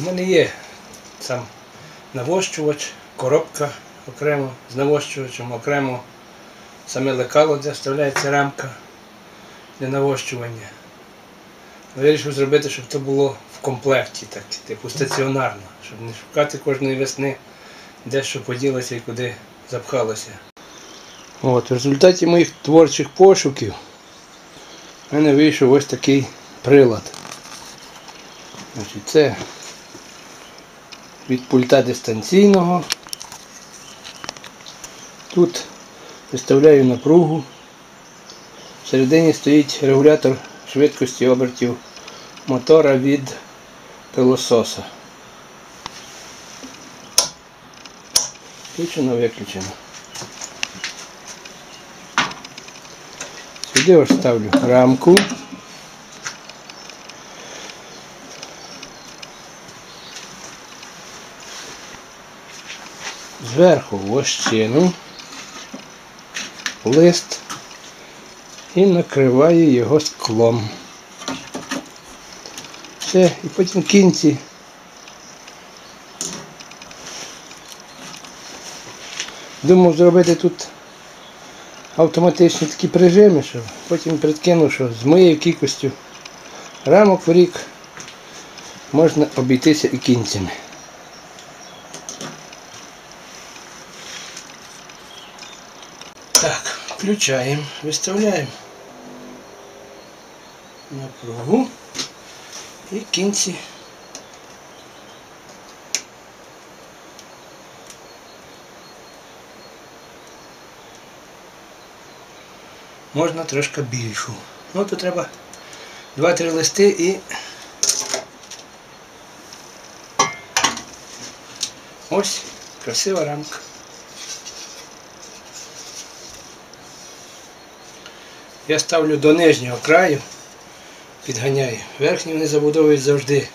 У мене є сам навощувач, коробка окремо з навощувачем, окремо саме лекало, де вставляється рамка для навощування. Вирішив зробити, щоб це було в комплекті, так, типу стаціонарно, щоб не шукати кожної весни, де що поділося і куди запхалося. От, в результаті моїх творчих пошуків в мене вийшов ось такий прилад. Значить, це від пульта дистанційного. Тут виставляю напругу. Всередині стоїть регулятор швидкості обертів мотора від пилососа. Включено, виключено. Сюди ставлю рамку. Зверху вощину, лист і накриваю його склом. Все, і потім кінці думав зробити тут автоматичні такі прижими, що потім прикинув, що з моєю кількістю рамок в рік можна обійтися і кінцями. Так, включаємо, виставляємо напругу і кінці. Можна трошки більшу. Ну тут треба 2-3 листи і ось красива рамка. Я ставлю до нижнього краю, підганяю. Верхній вони забудовують завжди,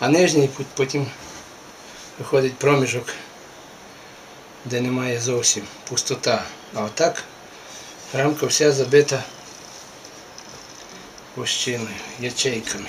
а нижній потім виходить проміжок, де немає зовсім пустота. А отак рамка вся забита вощиною, ячейками.